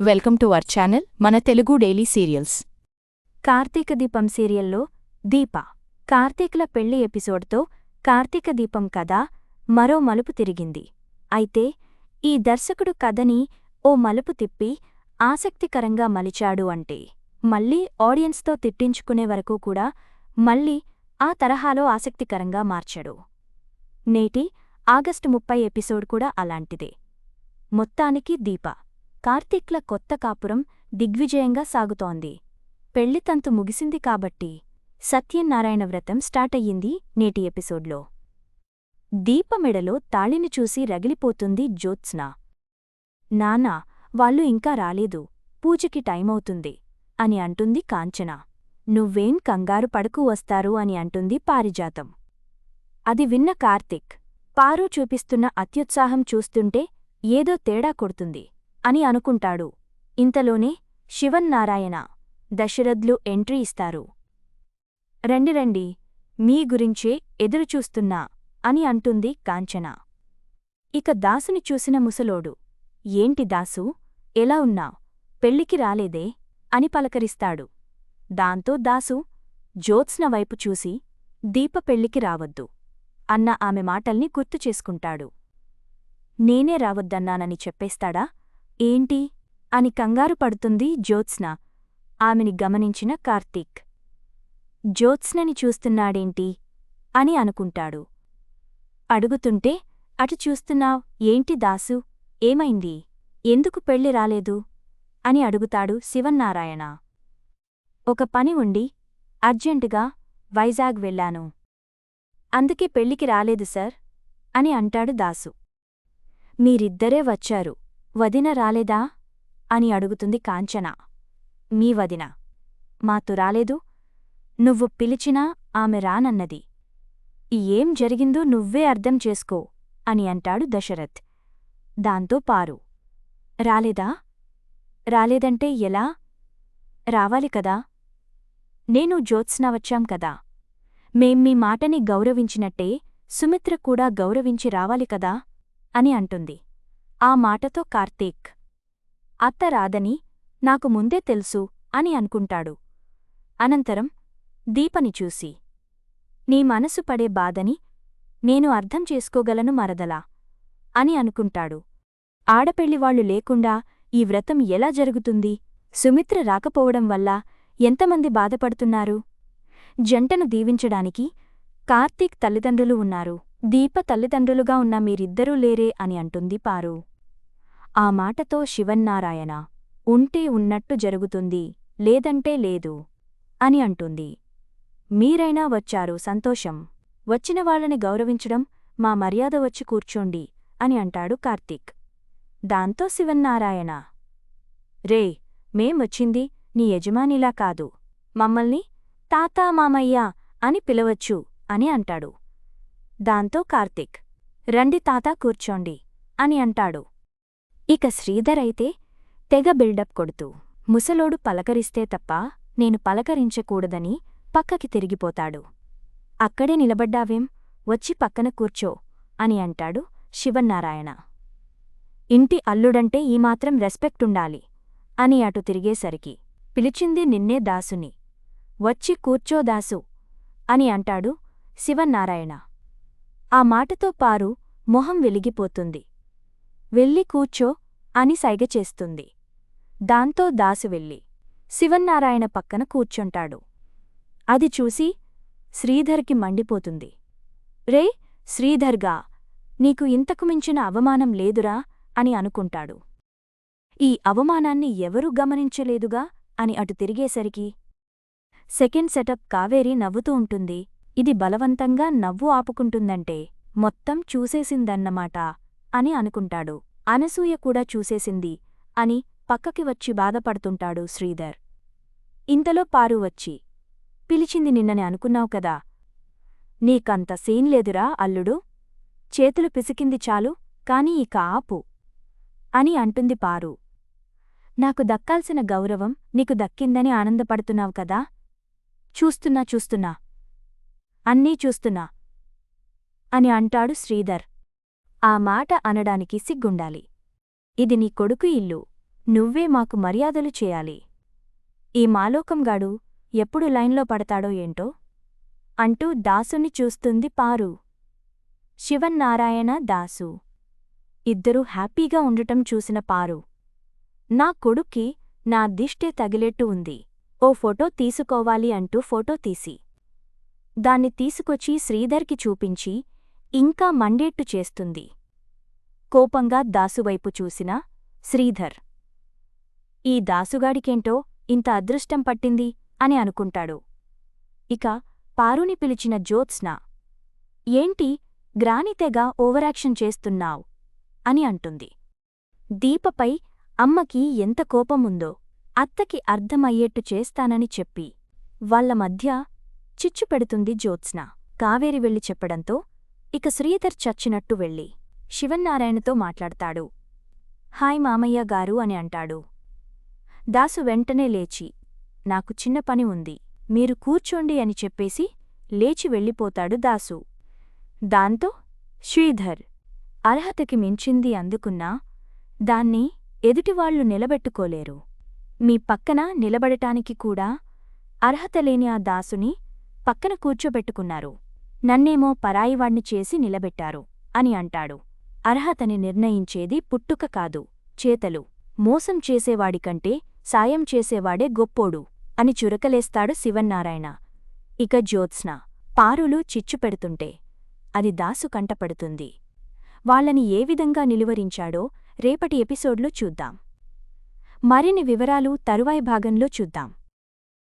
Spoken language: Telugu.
వెల్కమ్ టు అవర్ ఛానల్ మన తెలుగు డైలీ సీరియల్స్. కార్తీక దీపం సీరియల్లో దీప కార్తీక్ల పెళ్ళి ఎపిసోడ్తో కార్తీక దీపం కథ మరో మలుపు తిరిగింది. అయితే ఈ దర్శకుడు కథని ఓ మలుపు తిప్పి ఆసక్తికరంగా మలిచాడు అంటే మళ్ళీ ఆడియన్స్తో తిట్టించుకునే వరకు కూడా మళ్ళీ ఆ తరహాలో ఆసక్తికరంగా మార్చాడు. నేటి ఆగస్టు ముప్పై ఎపిసోడ్ కూడా అలాంటిదే. మొత్తానికి దీప కార్తీక్ల కొత్త కాపురం దిగ్విజయంగా సాగుతోంది. పెళ్ళితంతు ముగిసింది కాబట్టి సత్యనారాయణ వ్రతం స్టార్టయ్యింది నేటి ఎపిసోడ్లో. దీపమెడలో తాళిని చూసి రగిలిపోతుంది జ్యోత్స్న. నానా వాళ్ళు ఇంకా రాలేదు. పూజకి టైమవుతుంది అని అంటుంది కాంచన. నువ్వేం కంగారు పడుకు వస్తారు అని అంటుంది పారిజాతం. అది విన్న కార్తిక్. పారు చూపిస్తున్న అత్యుత్సాహం చూస్తుంటే ఏదో తేడా కొడుతుంది. అని అనుకుంటాడు. ఇంతలోనే శివన్నారాయణ దశరథ్లు ఎంట్రీ ఇస్తారు. రండి రండి. మీ గురించే ఎదురుచూస్తున్నా అని అంటుంది కాంచన. ఇక దాసుని చూసిన ముసలోడు ఏంటి దాసు? ఎలా ఉన్నా? పెళ్ళికి రాలేదే? అని పలకరిస్తాడు. దాంతో దాసు జ్యోత్స్న వైపు చూసి దీప పెళ్ళికి రావద్దు అన్న ఆమె మాటల్ని గుర్తు చేసుకుంటాడు. నేనే రావద్దన్నానని చెప్పేస్తాడా? ఏంటి? అని కంగారు పడుతుంది జ్యోత్స్న. ఆమెని గమనించిన కార్తీక్. జ్యోత్స్నని చూస్తున్నాడేంటి? అని అనుకుంటాడు. అడుగుతుంటే అటు చూస్తున్నావ్ ఏంటి దాసు? ఏమైంది? ఎందుకు పెళ్ళి రాలేదు? అని అడుగుతాడు శివన్నారాయణ. ఒక పని ఉండి అర్జెంటుగా వైజాగ్ వెళ్ళాను. అందుకే పెళ్ళికి రాలేదు సార్ అని అంటాడు దాసు. మీరిద్దరే వచ్చారు. వదిన రాలేదా? అని అడుగుతుంది కాంచన. మీ వదిన. మాతు రాలేదు. నువ్వు పిలిచినా ఆమె రానన్నది. ఏం జరిగిందో నువ్వే అర్థం చేసుకో అని అంటాడు దశరథ్. దాంతో పారు. రాలేదా? రాలేదంటే ఎలా? రావాలి కదా? నేను జ్యోత్స్న వచ్చాం కదా. మేం మీ మాటని గౌరవించినట్టే సుమిత్ర కూడా గౌరవించి రావాలి కదా? అని అంటుంది. ఆ మాటతో కార్తీక్. అత్త రాదని నాకు ముందే తెలుసు అని అనుకుంటాడు. అనంతరం దీపని చూసి. నీ మనసు పడే బాధని నేను అర్థం చేసుకోగలను మరదలా అని అనుకుంటాడు. ఆడపెళ్ళివాళ్ళు లేకుండా ఈ వ్రతం ఎలా జరుగుతుంది? సుమిత్ర రాకపోవడం వల్ల ఎంతమంది బాధపడుతున్నారు? జంటను దీవించడానికి కార్తీక్ తల్లిదండ్రులు ఉన్నారు. దీప తల్లిదండ్రులుగా ఉన్న మీరిద్దరూ లేరే అని అంటుంది పారు. ఆ మాటతో శివన్నారాయణ ఉంటే ఉన్నట్టు జరుగుతుంది లేదంటే లేదు అని అంటుంది. మీరైనా వచ్చారు సంతోషం. వచ్చిన వాళ్ళని గౌరవించడం మా మర్యాద వచ్చి కూర్చోండి అని అంటాడు కార్తీక్. దాంతో శివన్నారాయణ రే మేం వచ్చింది నీ యజమానిలా కాదు. మమ్మల్ని తాతా మామయ్య అని పిలవచ్చు అని అంటాడు. దాంతో కార్తీక్ రండి తాతా కూర్చోండి అని అంటాడు. ఇక శ్రీధర్ అయితే తెగ బిల్డప్ కొడుతూ ముసలోడు పలకరిస్తే తప్ప నేను పలకరించకూడదని పక్కకి తిరిగిపోతాడు. అక్కడే నిలబడ్డావేం? వచ్చి పక్కన కూర్చో అని అంటాడు శివన్నారాయణ. ఇంటి అల్లుడంటే ఈమాత్రం రెస్పెక్టుండాలి అని అటు తిరిగేసరికి పిలిచింది నిన్నే దాసుని. వచ్చి కూర్చో దాసు అని అంటాడు శివన్నారాయణ. ఆ మాటతో పారు మొహం వెలిగిపోతుంది. వెళ్ళి కూర్చో అని సైగ చేస్తుంది. దాంతో దాసు వెళ్ళి శివన్నారాయణ పక్కన కూర్చుంటాడు. అది చూసి శ్రీధర్కి మండిపోతుంది. రే శ్రీధర్గా నీకు ఇంతకు మించిన అవమానం లేదురా అని అనుకుంటాడు. ఈ అవమానాన్ని ఎవరూ గమనించలేదుగా అని అటు తిరిగేసరికి సెకండ్ సెటప్ కావేరి నవ్వుతూ ఉంటుంది. ఇది బలవంతంగా నవ్వు ఆపుకుంటుందంటే మొత్తం చూసేసిందన్నమాట అని అనుకుంటాడు. అనసూయ కూడా చూసేసింది అని పక్కకి వచ్చి బాధపడుతుంటాడు శ్రీధర్. ఇంతలో పారు వచ్చి పిలిచింది నిన్నని అనుకున్నావు కదా? నీకంత సీన్ లేదురా అల్లుడు? చేతులు పిసికింది చాలు కాని ఇక ఆపు అని అంటుంది పారు. నాకు దక్కాల్సిన గౌరవం నీకు దక్కిందని ఆనందపడుతున్నావు కదా? చూస్తున్నా చూస్తున్నా అన్నీ చూస్తున్నా. అని అంటాడు శ్రీధర్. ఆ మాట అనడానికి సిగ్గుండాలి. ఇది నీ కొడుకు ఇల్లు. నువ్వే మాకు మర్యాదలు చేయాలి. ఈ మాలోకంగాడు ఎప్పుడు లైన్లో పడతాడో ఏంటో? అంటూ దాసుని చూస్తుంది పారు. శివన్నారాయణ దాసు. ఇద్దరూ హ్యాపీగా ఉండటం చూసిన పారు. నా కొడుక్కి నా దిష్టే తగిలేట్టు ఉంది. ఓ ఫోటో తీసుకోవాలి అంటూ ఫోటో తీసి. దాన్ని తీసుకొచ్చి శ్రీధర్కి చూపించి ఇంకా మండేట్టు చేస్తుంది. కోపంగా దాసువైపు చూసిన శ్రీధర్. ఈ దాసుగాడికేంటో ఇంత అదృష్టం పట్టింది అని అనుకుంటాడు. ఇక పారుని పిలిచిన జ్యోత్స్న ఏంటి గ్రానితెగా ఓవరాక్షన్ చేస్తున్నావ్? అని అంటుంది. దీపపై అమ్మకి ఎంత కోపముందో అత్తకి అర్థమయ్యేట్టు చేస్తానని చెప్పి వాళ్ళ మధ్య చిచ్చు పెడుతుంది జ్యోత్స్న. కావేరి వెళ్ళి చెప్పడంతో ఇక శ్రీధర్ చచ్చినట్టు వెళ్ళి శివన్నారాయణతో మాట్లాడతాడు. హాయ్ మామయ్య గారు అని అంటాడు. దాసు వెంటనే లేచి నాకు చిన్న పని ఉంది మీరు కూర్చోండి అని చెప్పేసి లేచి వెళ్ళిపోతాడు దాసు. దాంతో శ్రీధర్ అర్హతకి మించింది అందుకున్నా దాన్ని ఎదుటివాళ్ళు నిలబెట్టుకోలేరు. మీ పక్కన నిలబడటానికి కూడా అర్హత లేని ఆ దాసుని పక్కన కూర్చోబెట్టుకున్నారు. నన్నేమో పరాయివాణ్ణి చేసి నిలబెట్టారు అని అంటాడు. అర్హతని నిర్ణయించేది పుట్టుక కాదు చేతలు. మోసం చేసేవాడికంటే సాయం చేసేవాడే గొప్పోడు అని చురకలేస్తాడు శివన్నారాయణ. ఇక జ్యోత్స్న పారులు చిచ్చు పెడుతుంటే అది దాసు కంటపడుతుంది. వాళ్ళని ఏ విధంగా నిలువరించాడో రేపటి ఎపిసోడ్లో చూద్దాం. మరిన్ని వివరాలు తరువాయి భాగంలో చూద్దాం.